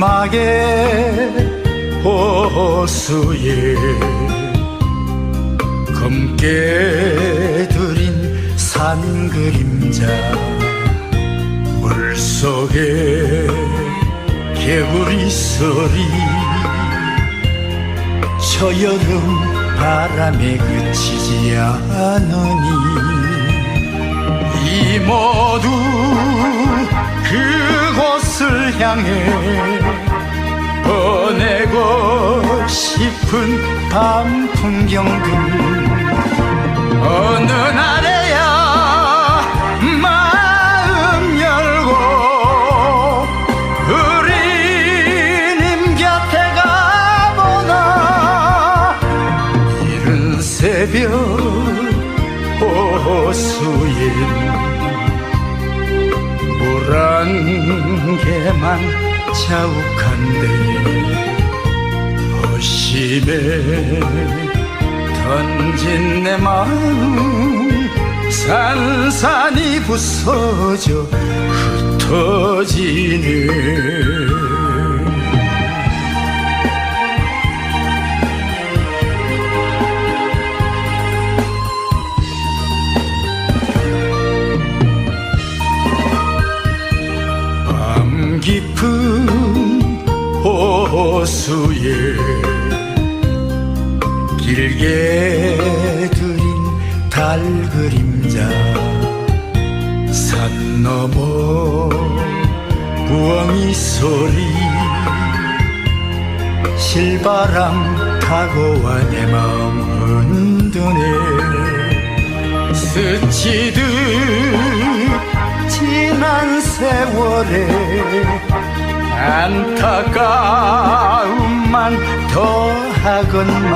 푸르하게 호수에 검게 들인 산 그림자 물속에 개구리 소리 저 여름 바람에 그치지 않으니 이 모두 그곳을 향해 보내고 싶은 밤 풍경들. 어느 날에야 마음 열고 우리님 곁에 가보나. 이른 새벽 호수엔 물한 개만 자욱한데 허심에 던진 내 마음 산산이 부서져 흩어지네 깊은 호수에 길게 들인 달 그림자 산 너머 부엉이 소리 실바람 타고 와 내 마음 흔드네 스치듯 세월에 안타까움만 더하건만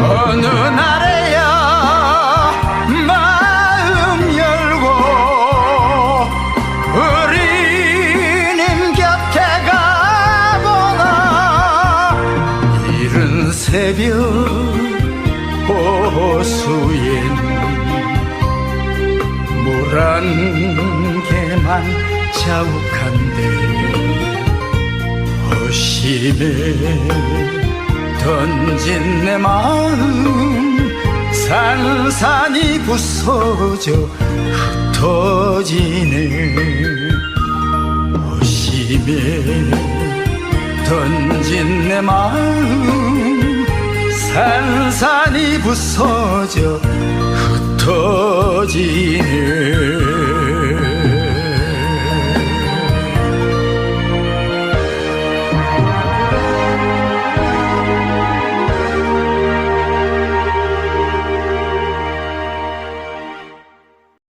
어느 날에야 마음 열고 우리님 곁에 가보나 이른 새벽 호수엔 물한개 만 자욱한데 허심에 던진 내 마음 산산이 부서져 흩어지네. 허심에 던진 내 마음 산산이 부서져 흩어지네